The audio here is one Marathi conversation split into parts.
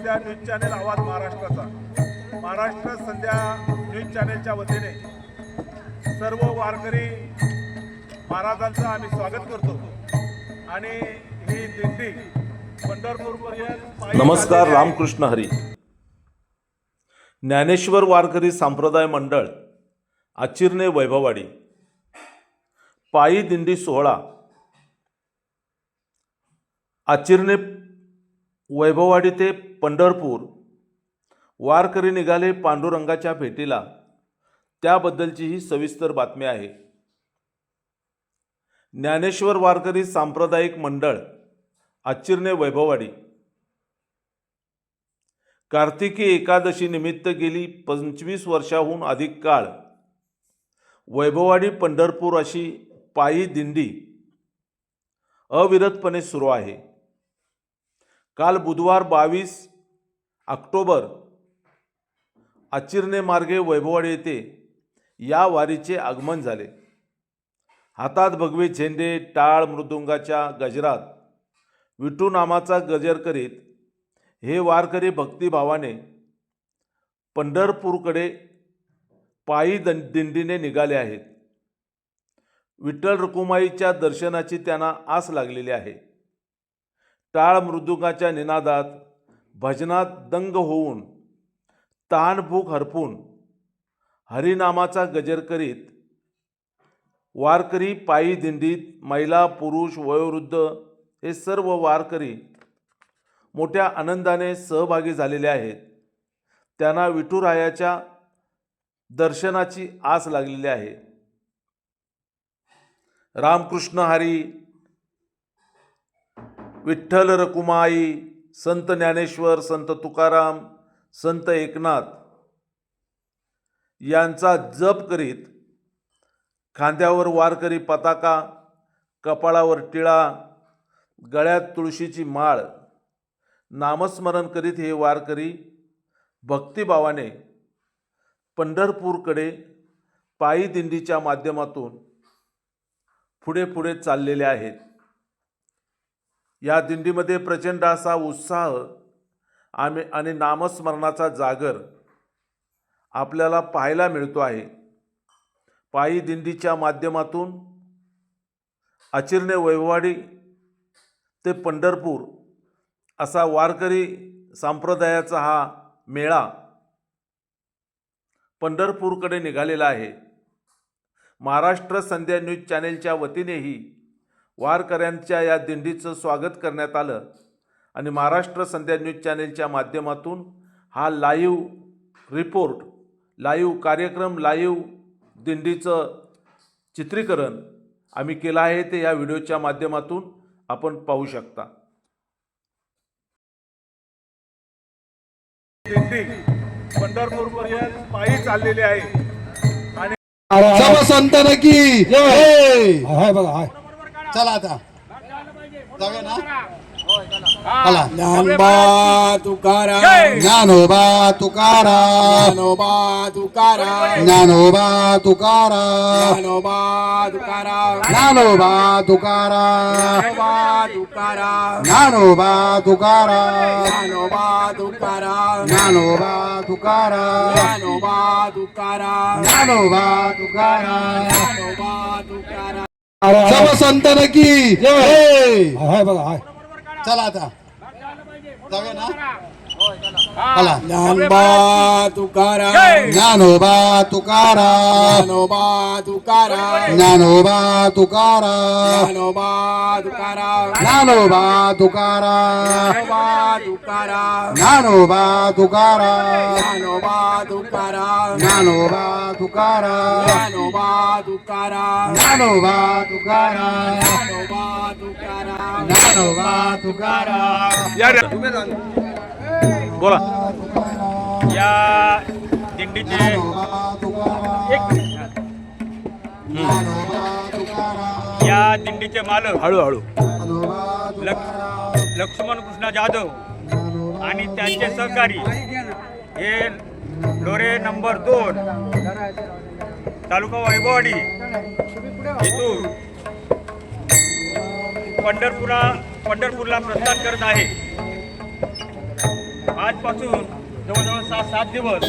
संध्या न्यूज चॅनेल आवाज महाराष्ट्राचा. महाराष्ट्र संध्या न्यूज चॅनेलच्या वतीने सर्व वारकरी महाराजांचं आम्ही स्वागत करतो. आणि ही दिंडी पंढरपूरपर्यंत नमस्कार. रामकृष्ण हरी. ज्ञानेश्वर वारकरी संप्रदाय मंडळ आचिरणे वैभववाडी. पायी दिंडी सोहळा. आचिरणे वैभववाडी ते पंढरपूर वारकरी निघाले पांडुरंगाच्या भेटीला. त्याबद्दलची ही सविस्तर बातमी आहे. ज्ञानेश्वर वारकरी सांप्रदायिक मंडळ आचिरणे वैभववाडी. कार्तिकी एकादशी निमित्त गेली पंचवीस वर्षाहून अधिक काळ. वैभववाडी पंढरपूर अशी पायी दिंडी अविरतपणे सुरू आहे. काल बुधवार बावीस ऑक्टोबर आचिरणे मार्गे वैभववाडी येथे या वारीचे आगमन झाले. हातात भगवे झेंडे टाळ मृदुंगाच्या गजरात विठू नामाचा गजर करीत हे वारकरी भक्तिभावाने पंढरपूरकडे पायी दं दिंडीने निघाले आहेत. विठ्ठल रुकुमाईच्या दर्शनाची त्यांना आस लागलेली आहे. टाळ मृदुंगाच्या निनादात भजनात दंग होऊन ताणभूक हरपून हरिनामाचा गजर करीत वारकरी पायी दिंडीत महिला पुरुष वयोवृद्ध हे सर्व वारकरी मोठ्या आनंदाने सहभागी झालेले आहेत. त्यांना विठुरायाच्या दर्शनाची आस लागलेली आहे. रामकृष्ण हरी विठ्ठल रकुमाई संत ज्ञानेश्वर संत तुकाराम संत एकनाथ यांचा जप करीत खांद्यावर वारकरी पताका कपाळावर टिळा गळ्यात तुळशीची माळ नामस्मरण करीत हे वारकरी भक्तिभावाने पंढरपूरकडे पायी दिंडीच्या माध्यमातून पुढे पुढे चाललेले आहेत. या दिंडीमध्ये प्रचंड असा उत्साह आम्ही आणि नामस्मरणाचा जागर आपल्याला पाहायला मिळतो आहे. पायी दिंडीच्या माध्यमातून अचिरणे वैभवाडी ते पंढरपूर असा वारकरी संप्रदायाचा हा मेळा पंढरपूरकडे निघालेला आहे. महाराष्ट्र संध्या न्यूज चॅनेलच्या वतीनेही वारकऱ्यांच्या या दिंडीचं स्वागत करण्यात आलं. आणि महाराष्ट्र संध्या न्यूज चॅनेलच्या माध्यमातून हा लाईव्ह रिपोर्ट लाईव्ह कार्यक्रम लाईव्ह दिंडीचं चित्रीकरण आम्ही केलं आहे ते या व्हिडिओच्या माध्यमातून आपण पाहू शकता. दिंडी पंढरपूरपर्यंत पायी चाललेली आहे. आणि. हाय बघा हाय. चला आता जाऊया ना चला ज्ञानबा तुकाराम ज्ञानोबा तुकाराम ज्ञानोबा तुकाराम ज्ञानोबा तुकाराम ज्ञानोबा तुकाराम ज्ञानोबा तुकाराम ज्ञानोबा तुकाराम ज्ञानोबा तुकाराम ज्ञानोबा तुकाराम ज्ञानोबा तुकाराम ज्ञानोबा ज्ञानोबा तुकाराम तुकाराम ज्ञानोबा सब संतान की. हाय बघा हाय. चला आता. जाऊया ना? चला ज्ञानबा तुकाराम ज्ञानोबा तुकाराम ज्ञानोबा तुकाराम ज्ञानोबा तुकाराम ज्ञानोबा तुकाराम ज्ञानोबा तुकाराम ज्ञानोबा तुकाराम ज्ञानोबा तुकाराम ज्ञानोबा तुकाराम ज्ञानोबा तुकाराम ज्ञानोबा तुकाराम ज्ञानोबा तुकाराम ज्ञानोबा तुकाराम या रे. बोला. या दिंडीचे या दिंडीचे मालक हळूहळू. लक्ष लक्ष्मण कृष्ण जाधव आणि त्यांचे सहकारी हे लोरे नंबर दोन तालुका वैभववाडी इथून पंढरपुरा पंढरपूरला प्रस्थान करत आहे. आजपासून जवळजवळ सहा सात दिवस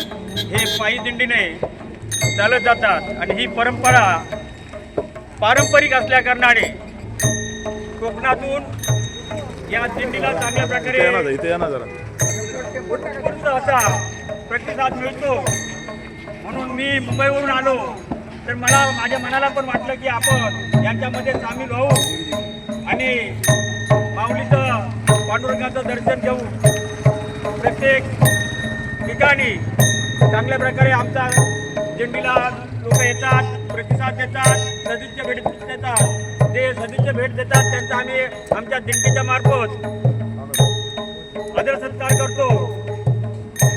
हे पायी दिंडीने चालत जातात. आणि ही परंपरा पारंपरिक असल्या कारणाने कोकणातून या दिंडीला चांगल्या प्रकारे असा प्रतिसाद मिळतो. म्हणून मी मुंबईवरून आलो. तर मला माझ्या मनाला पण वाटलं की आपण यांच्यामध्ये सामील होऊ आणि माऊलीचं पांडुरंगाचं दर्शन घेऊ. प्रत्येक ठिकाणी चांगल्या प्रकारे आमचा दिंडीला लोक येतात प्रतिसाद देतात सदिच्छा भेट देतात. ते सदिच्छा भेट देतात त्यांचा आम्ही आमच्या दिंडीच्या मार्फत आदर सत्कार करतो.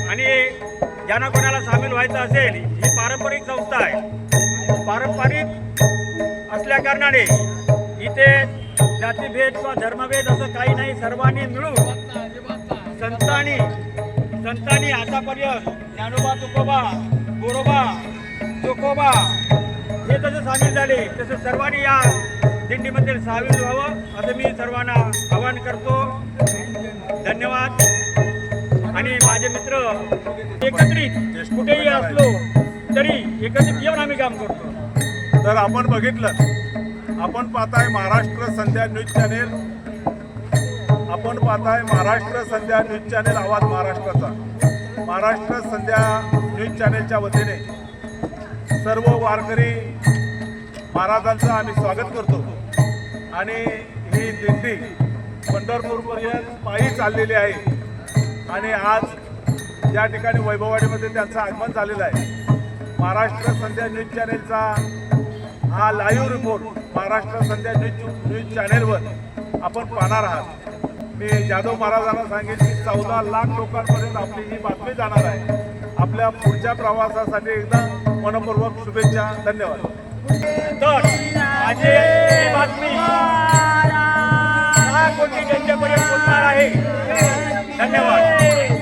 आणि ज्यांना कोणाला सामील व्हायचं असेल ही पारंपरिक संस्था आहे. पारंपरिक असल्या कारणाने इथे जातीभेद किंवा धर्मभेद असं काही नाही सर्वांनी मिळून संतांनी संतांनी आतापर्यंत ज्ञानोबा तुकोबा गोरोबा चोकोबा हे जसं सामील झाले तसं सर्वांनी या दिंडीमध्ये सामील व्हावं असं मी सर्वांना आवाहन करतो. धन्यवाद. आणि माझे मित्र एकत्रित कुठेही असलो तरी एकत्रित येऊन आम्ही काम करतो. तर आपण बघितलं. आपण पाहताय महाराष्ट्र संध्या न्यूज चॅनेल. आपण पाहताय महाराष्ट्र संध्या न्यूज चॅनेल आवाज महाराष्ट्राचा. महाराष्ट्र संध्या न्यूज चॅनेलच्या वतीने सर्व वारकरी महाराजांचं आम्ही स्वागत करतो. आणि ही दिंडी पंढरपूरपर्यंत पायी चाललेली आहे. आणि आज या ठिकाणी वैभववाडीमध्ये त्यांचं आगमन झालेलं आहे. महाराष्ट्र संध्या न्यूज चॅनेलचा हा live report Maharashtra Sandhya news news चॅनेलवर आपण पाहणार आहात. मी जाधव महाराजांना सांगेन की चौदा लाख लोकांपर्यंत आपली ही बातमी जाणार आहे. आपल्या पुढच्या प्रवासासाठी एकदा मनपूर्वक शुभेच्छा धन्यवाद. तर माझी ही बातमी सहा कोटी जनतेपर्यंत पोहोचणार आहे. धन्यवाद.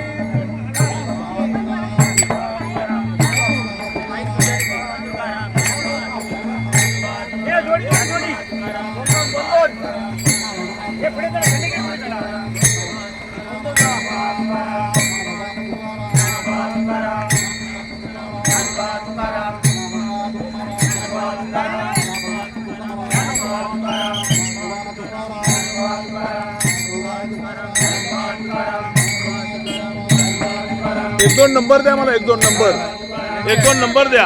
एक दोन नंबर द्या मला एक दोन नंबर एक दोन नंबर द्या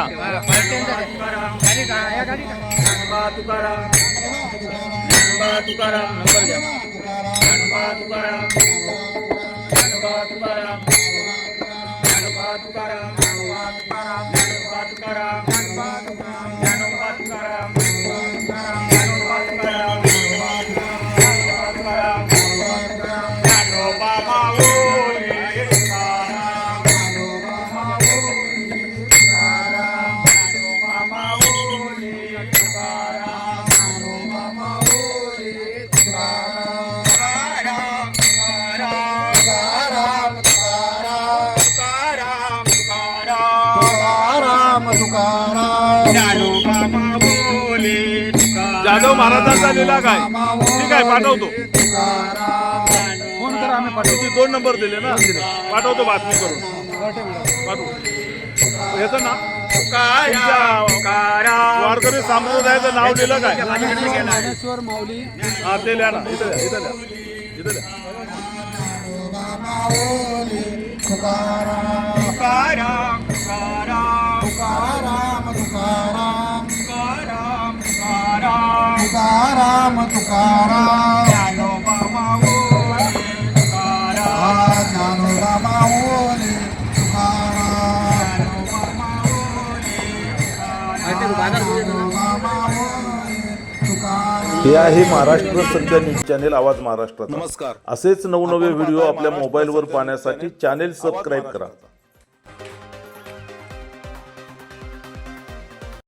ज्ञानोबा तुकाराम ज्ञानोबा तुकाराम नंबर घ्या महाराजांचा लिला काय ठीक आहे पाठवतो. फोन करा आम्ही किती दोन नंबर दिले ना. पाठवतो बातमी करून. पाठवू याचं नाव? तुमच्या वारकरी संप्रदायाचं नाव लिहिलं काय? ज्ञानेश्वर माऊली. हा ते लिहा ना. इथं इथं द्या इथं द्या तुकाराम तुकाराम. तुकाराम ज्ञानोबा माऊली तुकाराम हा ज्ञानोबा माऊली तुकाराम ज्ञानोबा माऊली ज्ञानोबा माऊली तुकाराम हे आहे महाराष्ट्र सध्या न्यूज चॅनेल आवाज महाराष्ट्राचा. नमस्कार. असेच नवनवे व्हिडिओ आपल्या मोबाईलवर पाहण्यासाठी चॅनेल सबस्क्राईब करा.